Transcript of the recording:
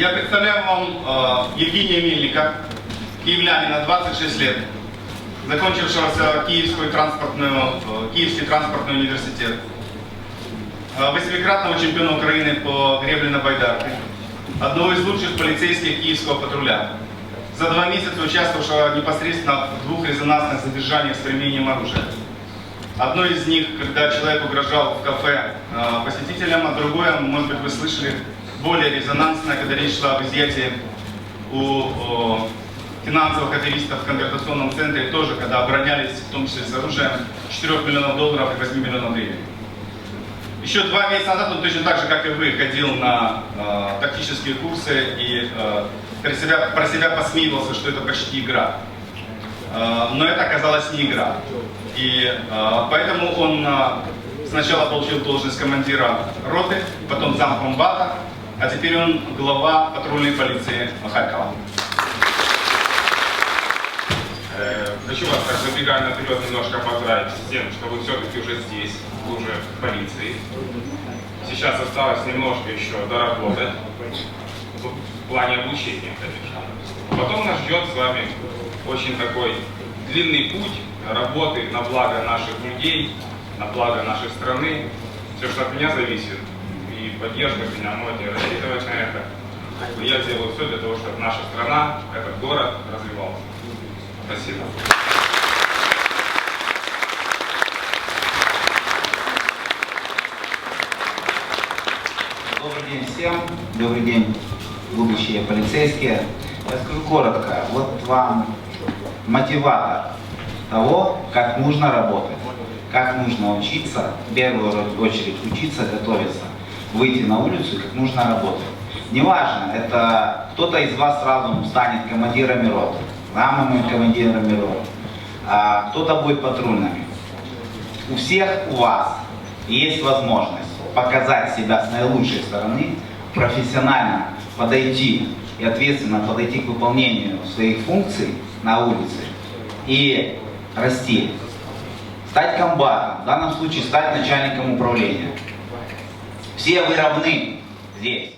Я представляю вам э, Евгения Мельника, киевлянина, 26 лет, закончившегося Киевскую транспортную, э, Киевский транспортный университет, э, восьмикратного чемпиона Украины по гребле на байдарке, одного из лучших полицейских киевского патруля, за два месяца участвовавшего непосредственно в двух резонансных задержаниях с применением оружия. Одно из них, когда человек угрожал в кафе э, посетителям, а другое, может быть, вы слышали, более резонансное, когда речь шла об изъятии у о, финансовых аферистов в конвертационном центре, тоже, когда оборонялись, в том числе с оружием, 4 миллионов долларов и 8 миллионов гривен. Еще два месяца назад он точно так же, как и вы, ходил на э, тактические курсы и э, про, себя, про себя посмеивался, что это почти игра. Э, но это оказалась не игра. И э, поэтому он э, сначала получил должность командира роты, потом замкомбата, а теперь он глава патрульной полиции Харькова. Э, Хочу вас так забегая наперед немножко поздравить с тем, что вы все-таки уже здесь, вы уже в полиции. Сейчас осталось немножко еще доработать в плане обучения, конечно. Потом нас ждет с вами очень такой длинный путь работы на благо наших людей, на благо нашей страны. Все, что от меня зависит, и поддержка меня можете рассчитывать на это. Я сделаю все для того, чтобы наша страна, этот город развивался. Спасибо. Добрый день всем, добрый день, будущие полицейские. Я скажу коротко, вот вам мотиватор того, как нужно работать, как нужно учиться, в первую очередь учиться, готовиться, выйти на улицу и как нужно работать. Неважно, это кто-то из вас сразу станет командирами рот, самыми командирами рот, а кто-то будет патрульными. У всех у вас есть возможность показать себя с наилучшей стороны, профессионально подойти и ответственно подойти к выполнению своих функций на улице и расти. Стать комбатом, в данном случае стать начальником управления. Все вы равны здесь.